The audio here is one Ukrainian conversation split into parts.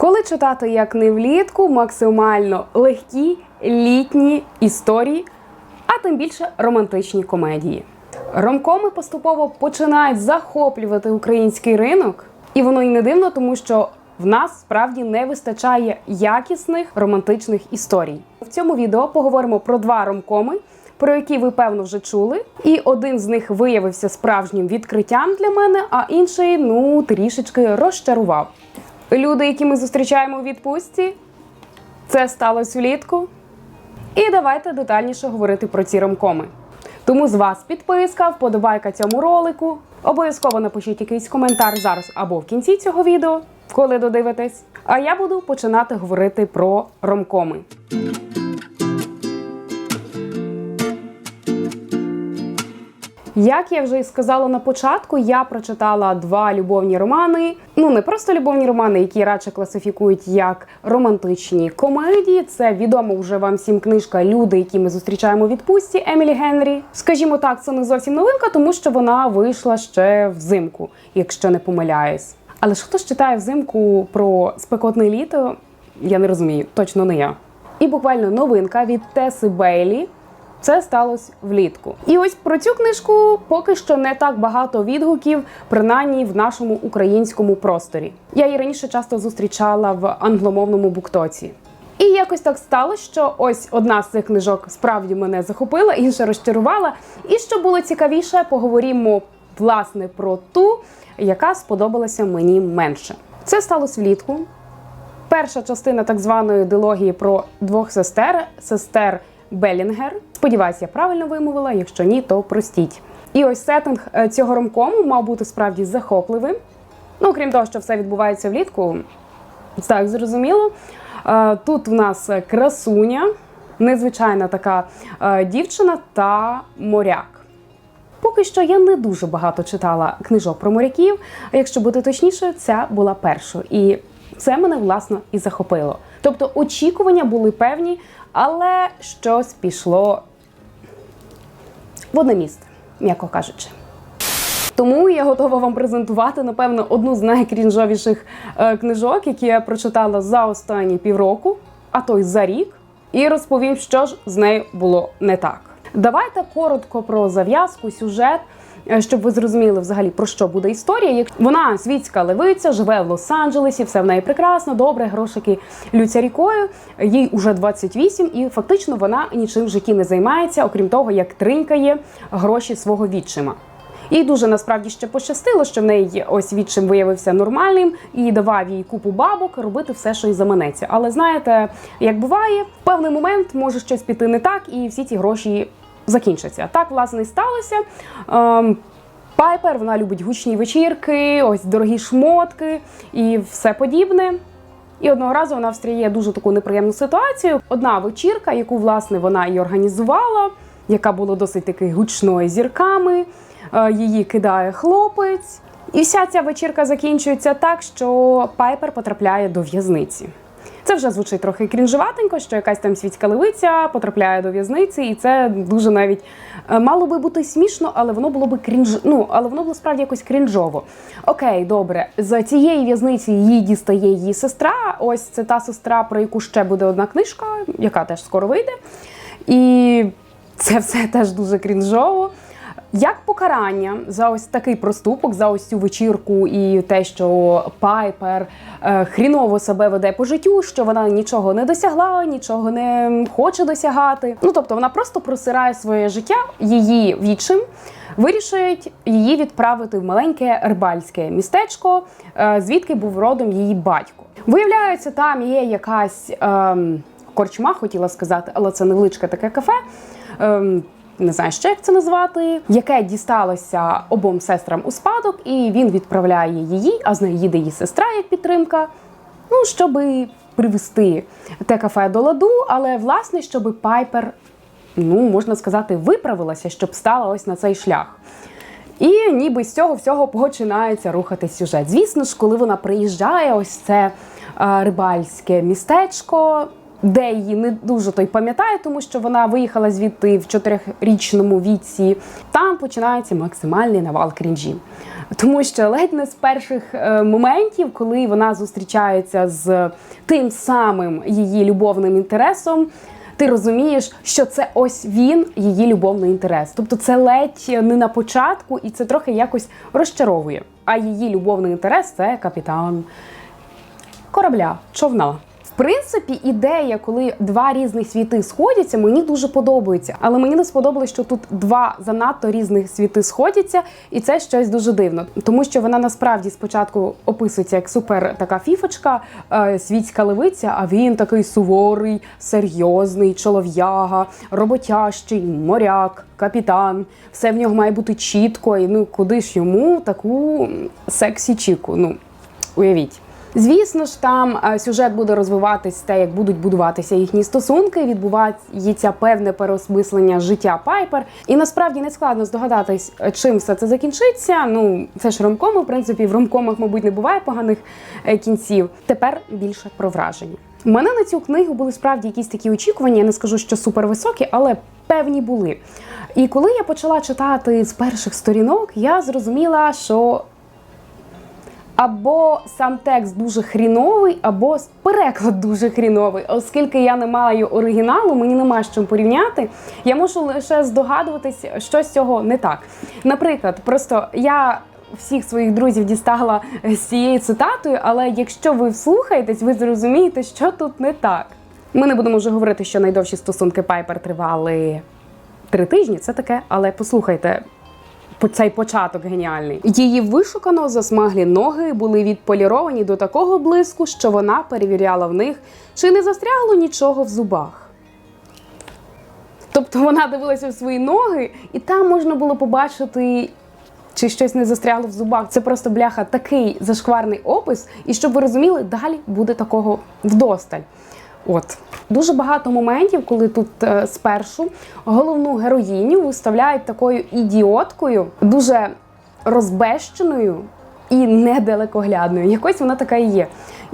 Коли читати як не влітку, максимально легкі літні історії, а тим більше романтичні комедії. Ромкоми поступово починають захоплювати український ринок, і воно й не дивно, тому що в нас справді не вистачає якісних романтичних історій. В цьому відео поговоримо про два ромкоми, про які ви певно вже чули. І один з них виявився справжнім відкриттям для мене, а інший ну трішечки розчарував. Люди, які ми зустрічаємо у відпустці, це сталося влітку. І давайте детальніше говорити про ці ромкоми. Тому з вас підписка, вподобайка цьому ролику. Обов'язково напишіть якийсь коментар зараз або в кінці цього відео, коли додивитесь. А я буду починати говорити про ромкоми. Як я вже і сказала на початку, я прочитала два любовні романи. Ну не просто любовні романи, які радше класифікують як романтичні комедії. Це відомо вже вам всім книжка Люди, які ми зустрічаємо у відпустці Емілі Генрі. Скажімо так, це не зовсім новинка, тому що вона вийшла ще взимку, якщо не помиляюсь. Але ж хто ж читає взимку про спекотне літо? Я не розумію, точно не я. І буквально новинка від Теси Бейлі. Це сталося влітку. І ось про цю книжку поки що не так багато відгуків, принаймні в нашому українському просторі. Я її раніше часто зустрічала в англомовному буктоці. І якось так сталося, що ось одна з цих книжок справді мене захопила, інша розчарувала. І що було цікавіше, поговоримо власне про ту, яка сподобалася мені менше. Це сталося влітку. Перша частина так званої дилогії про двох сестер, сестер Белінгер. Сподіваюся, я правильно вимовила. Якщо ні, то простіть. І ось сеттинг е, цього ромкому мав бути справді захопливим. Ну, крім того, що все відбувається влітку, так зрозуміло. Е, Тут в нас красуня, незвичайна така е, дівчина та моряк. Поки що я не дуже багато читала книжок про моряків. Якщо бути точнішою, ця була першою. І це мене власно і захопило. Тобто очікування були певні, але щось пішло в одне місце, м'яко кажучи. Тому я готова вам презентувати, напевно, одну з найкрінжовіших е, книжок, які я прочитала за останні півроку, а то й за рік, і розповім, що ж з нею було не так. Давайте коротко про зав'язку, сюжет, щоб ви зрозуміли взагалі про що буде історія. Як вона світська левиця, живе в Лос-Анджелесі, все в неї прекрасно, добре, грошики лються рікою. Їй уже 28, і фактично вона нічим в житті не займається, окрім того, як тринькає гроші свого відчима. Їй дуже насправді ще пощастило, що в неї ось відчим виявився нормальним і давав їй купу бабок робити все, що й заманеться. Але знаєте, як буває, в певний момент може щось піти не так, і всі ці гроші закінчаться. Так, власне, і сталося. Ем, Пайпер вона любить гучні вечірки, ось дорогі шмотки і все подібне. І одного разу вона встряє дуже таку неприємну ситуацію. Одна вечірка, яку власне вона і організувала, яка була досить таки гучною зірками. е, Її кидає хлопець. І вся ця вечірка закінчується так, що Пайпер потрапляє до в'язниці. Це вже звучить трохи крінжуватенько, що якась там світська левиця потрапляє до в'язниці, і це дуже навіть е, мало би бути смішно, але воно було би крінж... ну, але воно було справді якось крінжово. Окей, добре, з цієї в'язниці її дістає її сестра. Ось це та сестра, про яку ще буде одна книжка, яка теж скоро вийде. І це все теж дуже крінжово. Як покарання за ось такий проступок, за ось цю вечірку і те, що Пайпер е, хріново себе веде по життю, що вона нічого не досягла, нічого не хоче досягати. Ну тобто вона просто просирає своє життя, її відчим вирішують її відправити в маленьке рибальське містечко, е, звідки був родом її батько. Виявляється, там є якась ем, корчма, хотіла сказати, але це невеличке таке кафе. Ем, не знаю ще як це назвати, яке дісталося обом сестрам у спадок, і він відправляє її, а з нею їде її сестра як підтримка. Ну, щоб привести те кафе до ладу, але власне, щоб Пайпер, ну можна сказати, виправилася, щоб стала ось на цей шлях. І ніби з цього всього починається рухатись сюжет. Звісно ж, коли вона приїжджає, ось це е, рибальське містечко, де її не дуже той пам'ятає, тому що вона виїхала звідти в чотирирічному віці. Там починається максимальний навал крінжі. Тому що ледь не з перших е, моментів, коли вона зустрічається з тим самим її любовним інтересом, ти розумієш, що це ось він, її любовний інтерес. Тобто це ледь не на початку, і це трохи якось розчаровує. А її любовний інтерес це капітан корабля, човна. В принципі, ідея, коли два різних світи сходяться, мені дуже подобається. Але мені не сподобалось, що тут два занадто різних світи сходяться, і це щось дуже дивно. Тому що вона насправді спочатку описується як супер така фіфочка, е, світська левиця, а він такий суворий, серйозний, чолов'яга, роботящий, моряк, капітан. Все в нього має бути чітко. І ну куди ж йому таку сексі чіку? Ну уявіть. Звісно ж, там е, сюжет буде розвиватись те, як будуть будуватися їхні стосунки, відбувається певне переосмислення життя Пайпер. І насправді не складно здогадатись, е, чим все це закінчиться. Ну це ж ромкоми, в принципі, в ромкомах, мабуть, не буває поганих е, кінців. Тепер більше про враження. У мене на цю книгу були справді якісь такі очікування. Я не скажу, що супервисокі, але певні були. І коли я почала читати з перших сторінок, я зрозуміла, що або сам текст дуже хріновий, або переклад дуже хріновий. Оскільки я не маю оригіналу, мені нема з чим порівняти. Я можу лише здогадуватись, що з цього не так. Наприклад, просто я. Всіх своїх друзів дістала з цією цитатою, але якщо ви вслухаєтесь, ви зрозумієте, що тут не так. Ми не будемо вже говорити, що найдовші стосунки Пайпер тривали три тижні. Це таке, але послухайте, по- цей початок геніальний. Її вишукано засмаглі ноги були відполіровані до такого блиску, що вона перевіряла в них, чи не застрягло нічого в зубах. Тобто вона дивилася в свої ноги, і там можна було побачити. Чи щось не застрягло в зубах? Це просто бляха такий зашкварний опис, і щоб ви розуміли, далі буде такого вдосталь. От дуже багато моментів, коли тут е, спершу головну героїню виставляють такою ідіоткою, дуже розбещеною і недалекоглядною. Якось вона така і є.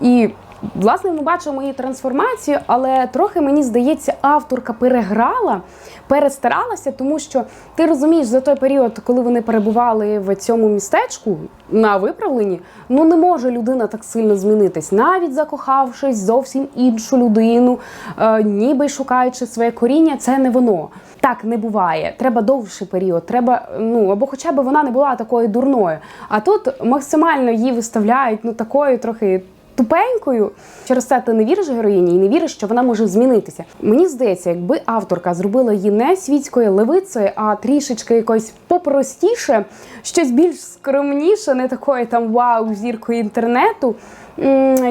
І власне ми бачимо її трансформацію, але трохи мені здається, авторка переграла, перестаралася, тому що ти розумієш, за той період, коли вони перебували в цьому містечку на виправленні, ну не може людина так сильно змінитись, навіть закохавшись зовсім іншу людину, е, ніби шукаючи своє коріння, це не воно. Так не буває. Треба довший період. Треба, ну або хоча б вона не була такою дурною. А тут максимально її виставляють ну такою трохи. Тупенькою через це ти не віриш героїні і не віриш, що вона може змінитися. Мені здається, якби авторка зробила її не світською левицею, а трішечки якось попростіше, щось більш скромніше, не такої там вау зіркою інтернету.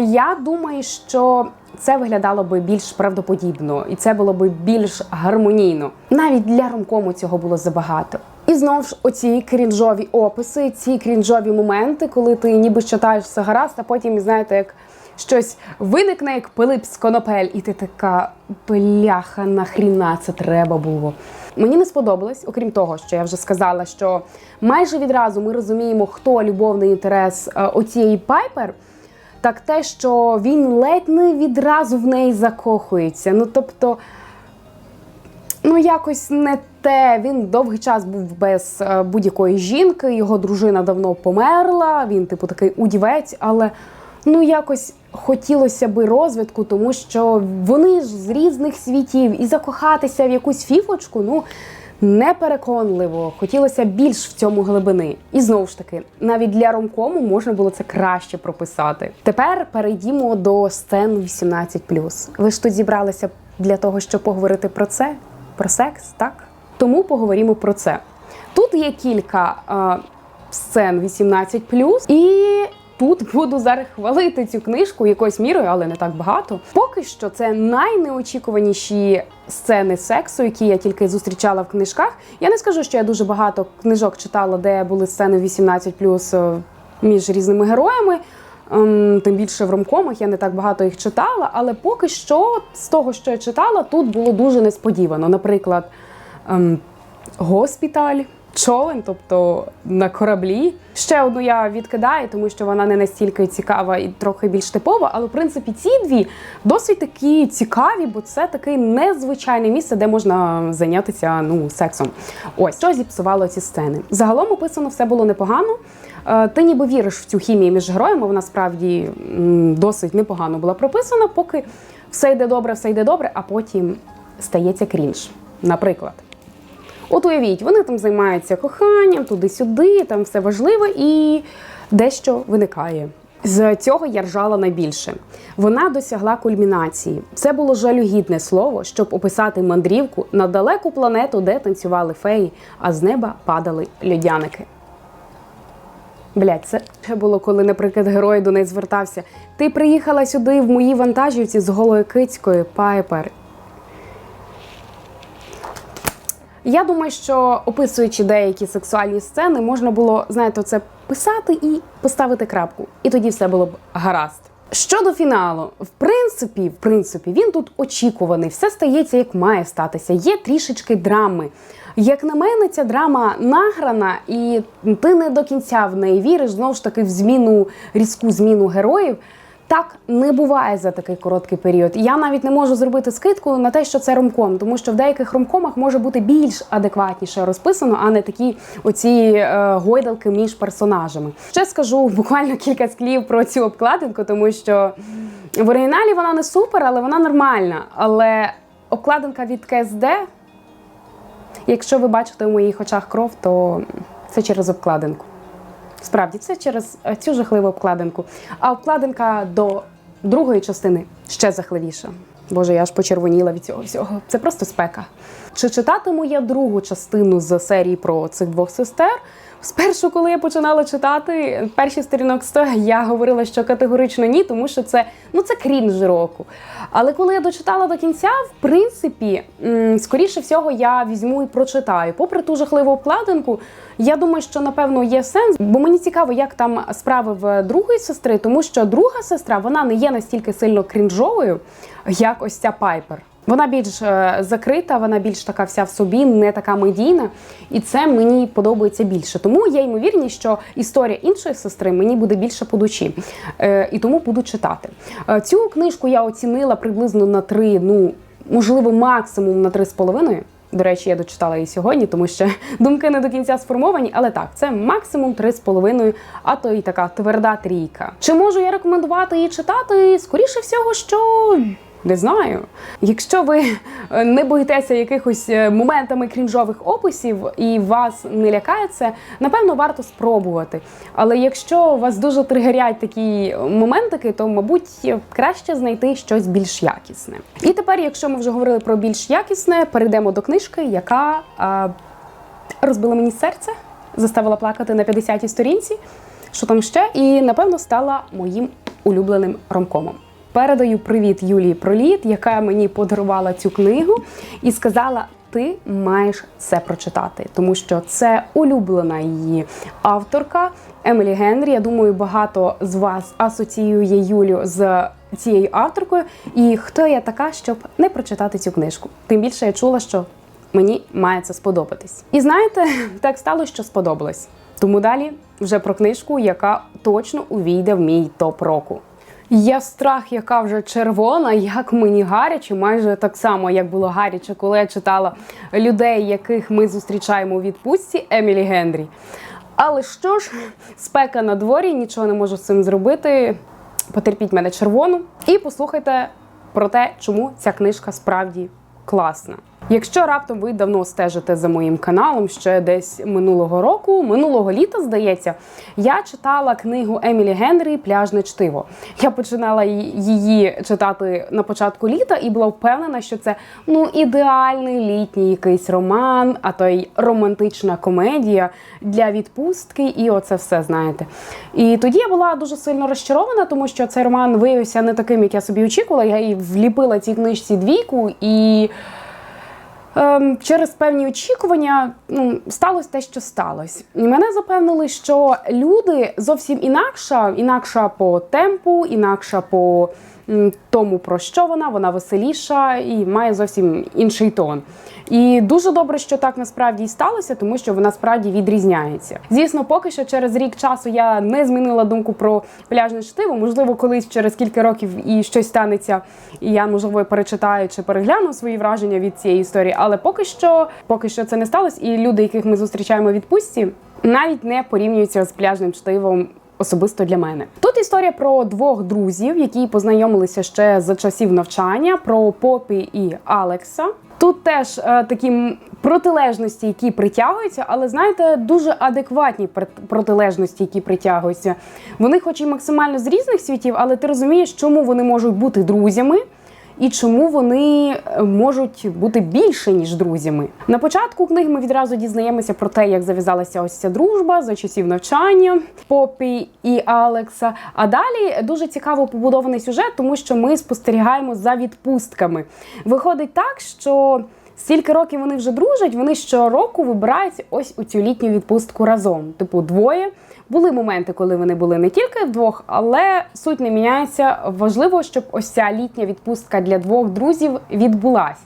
Я думаю, що це виглядало би більш правдоподібно, і це було би більш гармонійно. Навіть для ромкому цього було забагато. І знову ж оці крінжові описи, ці крінжові моменти, коли ти ніби читаєш все гаразд, а потім, знаєте, як щось виникне, як Пилип з конопель, і ти така бляха, нахріна це треба було. Мені не сподобалось, окрім того, що я вже сказала, що майже відразу ми розуміємо, хто любовний інтерес е, оцієї Пайпер. Так те, що він ледь не відразу в неї закохується. Ну тобто, ну якось не те. Він довгий час був без е, будь-якої жінки, його дружина давно померла. Він, типу, такий удівець, але ну якось хотілося би розвитку, тому що вони ж з різних світів і закохатися в якусь фіфочку, ну. Непереконливо, хотілося більш в цьому глибини. І знову ж таки, навіть для ромкому можна було це краще прописати. Тепер перейдімо до сцен 18+. Ви ж тут зібралися для того, щоб поговорити про це, про секс, так? Тому поговоримо про це. Тут є кілька е, сцен 18+, і тут буду зараз хвалити цю книжку якоюсь мірою, але не так багато. Поки що це найнеочікуваніші сцени сексу, які я тільки зустрічала в книжках. Я не скажу, що я дуже багато книжок читала, де були сцени 18+, е, між різними героями. Ем, Тим більше в ромкомах я не так багато їх читала, але поки що з того, що я читала, тут було дуже несподівано. Наприклад, ем, госпіталь. Човен, тобто на кораблі. Ще одну я відкидаю, тому що вона не настільки цікава і трохи більш типова. Але в принципі ці дві досить такі цікаві, бо це таке незвичайне місце, де можна зайнятися ну сексом. Ось що зіпсувало ці сцени. Загалом описано все було непогано. Е, Ти ніби віриш в цю хімію між героями, вона справді досить непогано була прописана, поки все йде добре, все йде добре, а потім стається крінж. Наприклад. От уявіть, вони там займаються коханням, туди-сюди, там все важливе і дещо виникає. З цього я ржала найбільше. Вона досягла кульмінації. Це було жалюгідне слово, щоб описати мандрівку на далеку планету, де танцювали феї, а з неба падали льодяники. Блять, це ще було, коли, наприклад, герой до неї звертався. Ти приїхала сюди в моїй вантажівці з голою кицькою, Пайпер. Я думаю, що описуючи деякі сексуальні сцени, можна було, знаєте, це писати і поставити крапку. І тоді все було б гаразд. Щодо фіналу, в принципі, в принципі, він тут очікуваний, все стається як має статися. Є трішечки драми. Як на мене, ця драма награна, і ти не до кінця в неї віриш, знову ж таки, в зміну різку зміну героїв. Так не буває за такий короткий період. Я навіть не можу зробити скидку на те, що це ромком, тому що в деяких ромкомах може бути більш адекватніше розписано, а не такі оці е, гойдалки між персонажами. Ще скажу буквально кілька слів про цю обкладинку, тому що в оригіналі вона не супер, але вона нормальна. Але обкладинка від КСД, якщо ви бачите в моїх очах кров, то це через обкладинку. Справді, це через е, цю жахливу обкладинку. А обкладинка до другої частини ще жахливіша. Боже, я аж почервоніла від цього всього. Це просто спека. Чи читатиму я другу частину з серії про цих двох сестер? Спершу, коли я починала читати перші сторінок 100, я говорила, що категорично ні, тому що це ну це крінж року. Але коли я дочитала до кінця, в принципі, скоріше всього, я візьму і прочитаю. Попри ту жахливу обкладинку, я думаю, що напевно є сенс, бо мені цікаво, як там справи в другої сестри, тому що друга сестра вона не є настільки сильно крінжовою, як ось ця Пайпер. Вона більш е, закрита, вона більш така вся в собі, не така медійна, і це мені подобається більше. Тому є ймовірність, що історія іншої сестри мені буде більше по душі, е, і тому буду читати. Е, цю книжку я оцінила приблизно на три, ну можливо, максимум на три з половиною. До речі, я дочитала її сьогодні, тому що думки не до кінця сформовані, але так, це максимум 3,5, а то і така тверда трійка. Чи можу я рекомендувати її читати? Скоріше всього, що. Не знаю. Якщо ви е, не боїтеся якихось е, моментами крінжових описів і вас не лякає це, напевно, варто спробувати. Але якщо вас дуже тригерять такі моментики, то, мабуть, краще знайти щось більш якісне. І тепер, якщо ми вже говорили про більш якісне, перейдемо до книжки, яка а, розбила мені серце, заставила плакати на 50-й сторінці. Що там ще? І напевно стала моїм улюбленим ромкомом. Передаю привіт Юлії Проліт, яка мені подарувала цю книгу і сказала: ти маєш це прочитати, тому що це улюблена її авторка Емілі Генрі. Я думаю, багато з вас асоціює Юлю з цією авторкою. І хто я така, щоб не прочитати цю книжку? Тим більше я чула, що мені має це сподобатись. І знаєте, так стало, що сподобалось. Тому далі вже про книжку, яка точно увійде в мій топ року. Я страх, яка вже червона, як мені гаряче, майже так само, як було гаряче, коли я читала людей, яких ми зустрічаємо у відпустці Емілі Генрі. Але що ж, спека на дворі, нічого не можу з цим зробити. Потерпіть мене червону і послухайте про те, чому ця книжка справді класна. Якщо раптом ви давно стежите за моїм каналом ще десь минулого року, минулого літа, здається, я читала книгу Емілі Генрі Пляжне чтиво. Я починала її читати на початку літа і була впевнена, що це ну ідеальний літній якийсь роман, а то й романтична комедія для відпустки, і оце все знаєте. І тоді я була дуже сильно розчарована, тому що цей роман виявився не таким, як я собі очікувала. Я і вліпила цій книжці двійку і. Ем, через певні очікування ну, сталося те, що сталося. І мене запевнили, що люди зовсім інакша, інакша по темпу, інакша по тому, про що вона, вона веселіша і має зовсім інший тон. І дуже добре, що так насправді і сталося, тому що вона справді відрізняється. Звісно, поки що через рік часу я не змінила думку про пляжне чтиво. Можливо, колись через кілька років і щось станеться, і я можливо перечитаю чи перегляну свої враження від цієї історії. Але поки що, поки що це не сталося, і люди, яких ми зустрічаємо в відпустці, навіть не порівнюються з пляжним чтивом. Особисто для мене тут історія про двох друзів, які познайомилися ще за часів навчання, про Попі і Алекса. Тут теж е, такі протилежності, які притягуються, але знаєте, дуже адекватні пр- протилежності, які притягуються. Вони, хоч і максимально з різних світів, але ти розумієш, чому вони можуть бути друзями. І чому вони е, можуть бути більше ніж друзями? На початку книги ми відразу дізнаємося про те, як зав'язалася ось ця дружба за часів навчання Попі і Алекса. А далі дуже цікаво побудований сюжет, тому що ми спостерігаємо за відпустками. Виходить так, що стільки років вони вже дружать, вони щороку вибирають ось у цю літню відпустку разом. Типу, двоє. Були моменти, коли вони були не тільки вдвох, але суть не міняється. Важливо, щоб ось ця літня відпустка для двох друзів відбулась.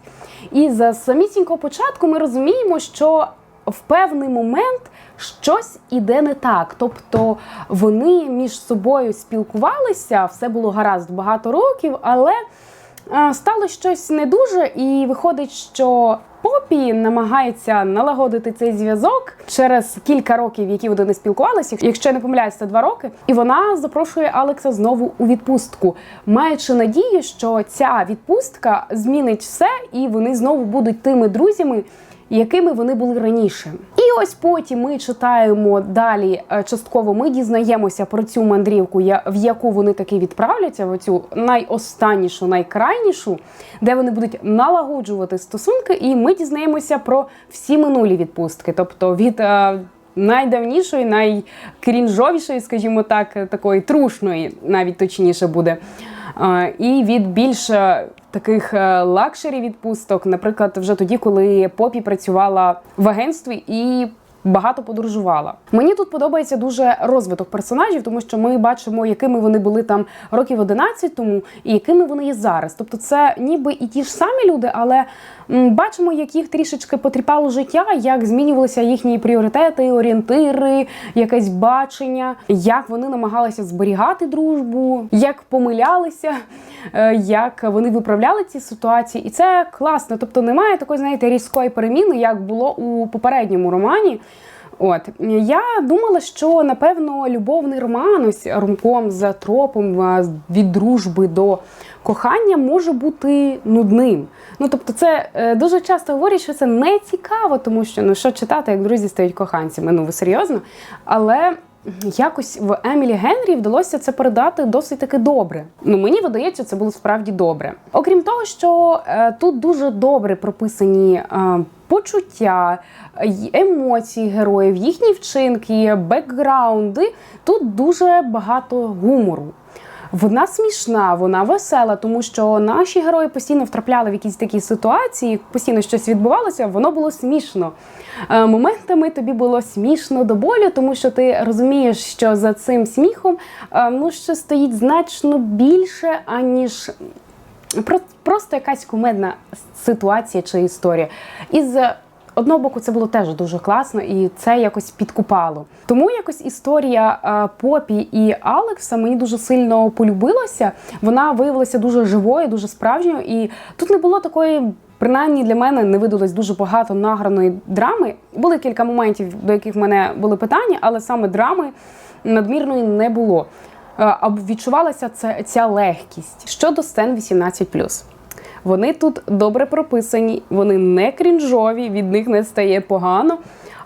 І за самісінького початку ми розуміємо, що в певний момент щось іде не так. Тобто вони між собою спілкувалися, все було гаразд багато років, але стало щось не дуже, і виходить, що Попі намагається налагодити цей зв'язок через кілька років, які вони не спілкувалися. Якщо я не помиляюсь, два роки. І вона запрошує Алекса знову у відпустку, маючи надію, що ця відпустка змінить все, і вони знову будуть тими друзями. Якими вони були раніше, і ось потім ми читаємо далі. е, Частково ми дізнаємося про цю мандрівку, в яку вони таки відправляться, в цю найостаннішу, найкрайнішу, де вони будуть налагоджувати стосунки, і ми дізнаємося про всі минулі відпустки, тобто від е, найдавнішої, найкрінжовішої, скажімо так, такої трушної, навіть точніше буде. Е, І від більш е, таких е, лакшері відпусток, наприклад, вже тоді, коли Попі працювала в агентстві і багато подорожувала. Мені тут подобається дуже розвиток персонажів, тому що ми бачимо, якими вони були там років 11 тому і якими вони є зараз. Тобто, це ніби і ті ж самі люди, але бачимо, як їх трішечки потріпало життя, як змінювалися їхні пріоритети, орієнтири, якесь бачення, як вони намагалися зберігати дружбу, як помилялися, е, як вони виправляли ці ситуації. І це класно. Тобто немає такої, знаєте, різкої переміни, як було у попередньому романі. От я думала, що напевно любовний роман, ось ромком за тропом від дружби до кохання може бути нудним. Ну тобто, це е, дуже часто говорять, що це не цікаво, тому що ну що читати, як друзі стають коханцями. Ну ви серйозно? Але якось в Емілі Генрі вдалося це передати досить таки добре. Ну мені видається, це було справді добре. Окрім того, що е, тут дуже добре прописані. е, Почуття, емоції героїв, їхні вчинки, бекграунди. Тут дуже багато гумору. Вона смішна, вона весела, тому що наші герої постійно втрапляли в якісь такі ситуації, постійно щось відбувалося, воно було смішно. Е, Моментами тобі було смішно до болю, тому що ти розумієш, що за цим сміхом е, ну, ще стоїть значно більше, аніж просто якась кумедна ситуація чи історія. І з одного боку, це було теж дуже класно, і це якось підкупало. Тому якось історія е, Попі і Алекса мені дуже сильно полюбилася. Вона виявилася дуже живою, дуже справжньою, і тут не було такої. Принаймні для мене не видалось дуже багато награної драми. Були кілька моментів, до яких в мене були питання, але саме драми надмірної не було. Е, відчувалася це, ця легкість. Щодо сцен 18+. Вони тут добре прописані, вони не крінжові, від них не стає погано,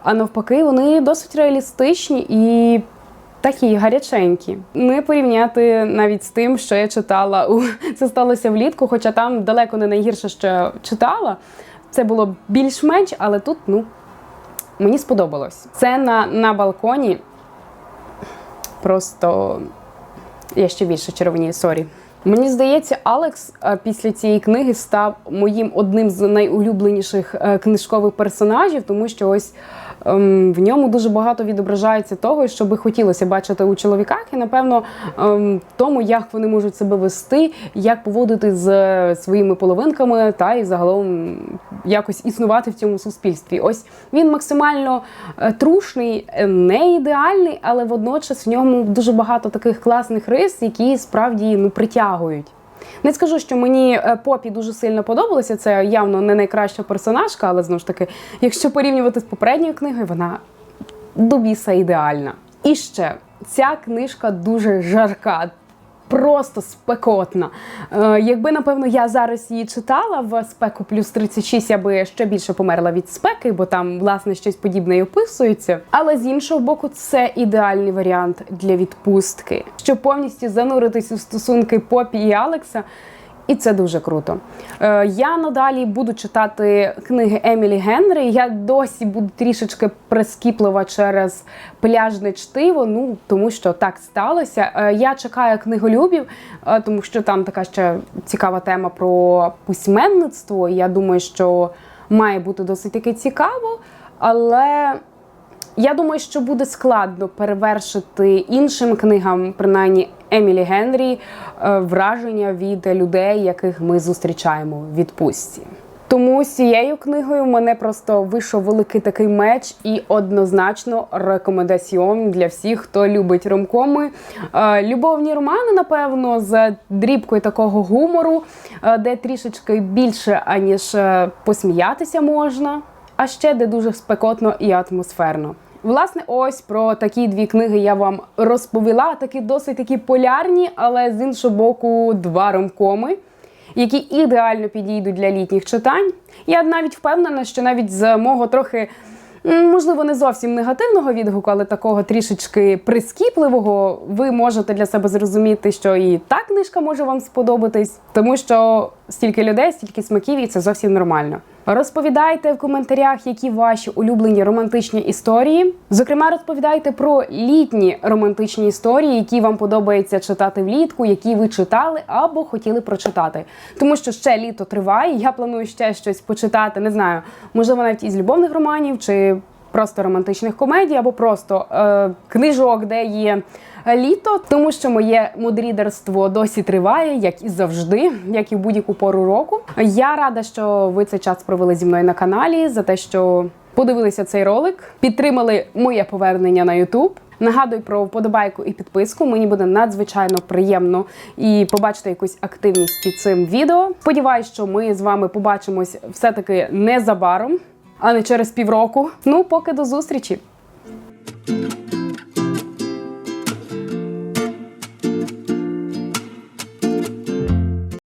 а навпаки, вони досить реалістичні і такі гаряченькі. Не порівняти навіть з тим, що я читала у це сталося влітку, хоча там далеко не найгірше, що я читала. Це було більш-менш, але тут, ну, мені сподобалось. Це на, на балконі. Просто я ще більше червонію, сорі. Мені здається, Алекс е, після цієї книги став моїм одним з найулюбленіших е, книжкових персонажів, тому що ось в ньому дуже багато відображається того, що би хотілося бачити у чоловіках, і напевно ем, тому, як вони можуть себе вести, як поводити з е, своїми половинками, та і загалом якось існувати в цьому суспільстві. Ось він максимально е, трушний, е, не ідеальний, але водночас в ньому дуже багато таких класних рис, які справді ну притягують. Не скажу, що мені е, Попі дуже сильно подобалося. Це явно не найкраща персонажка, але знову ж таки, якщо порівнювати з попередньою книгою, вона до біса ідеальна. І ще ця книжка дуже жарка. Просто спекотна. Е, якби, напевно, я зараз її читала в спеку плюс 36, я би ще більше померла від спеки, бо там, власне, щось подібне і описується. Але з іншого боку, це ідеальний варіант для відпустки, щоб повністю зануритись у стосунки Попі і Алекса. І це дуже круто. Е, я надалі буду читати книги Емілі Генрі. Я досі буду трішечки прискіплива через пляжне чтиво. Ну тому що так сталося. Е, я чекаю книголюбів, е, тому що там така ще цікава тема про письменництво. Я думаю, що має бути досить таки цікаво, але. Я думаю, що буде складно перевершити іншим книгам, принаймні Емілі Генрі, е, враження від людей, яких ми зустрічаємо в відпустці. Тому з цією книгою в мене просто вийшов великий такий меч і однозначно рекомендаціон для всіх, хто любить ромкоми. Е, Любовні романи, напевно, з дрібкою такого гумору, е, де трішечки більше, аніж посміятися можна а ще де дуже спекотно і атмосферно. Власне, ось про такі дві книги я вам розповіла. Такі досить такі полярні, але з іншого боку, два ромкоми, які ідеально підійдуть для літніх читань. Я навіть впевнена, що навіть з мого трохи. Можливо, не зовсім негативного відгуку, але такого трішечки прискіпливого, ви можете для себе зрозуміти, що і та книжка може вам сподобатись, тому що стільки людей, стільки смаків, і це зовсім нормально. Розповідайте в коментарях, які ваші улюблені романтичні історії. Зокрема, розповідайте про літні романтичні історії, які вам подобається читати влітку, які ви читали або хотіли прочитати. Тому що ще літо триває. Я планую ще щось почитати. Не знаю, можливо, навіть із любовних романів чи просто романтичних комедій, або просто е, книжок, де є літо, тому що моє мудрідерство досі триває, як і завжди, як і в будь-яку пору року. Я рада, що ви цей час провели зі мною на каналі, за те, що подивилися цей ролик, підтримали моє повернення на YouTube. Нагадую про вподобайку і підписку. Мені буде надзвичайно приємно і побачити якусь активність під цим відео. Сподіваюсь, що ми з вами побачимось все-таки незабаром, а не через півроку. Ну, поки до зустрічі.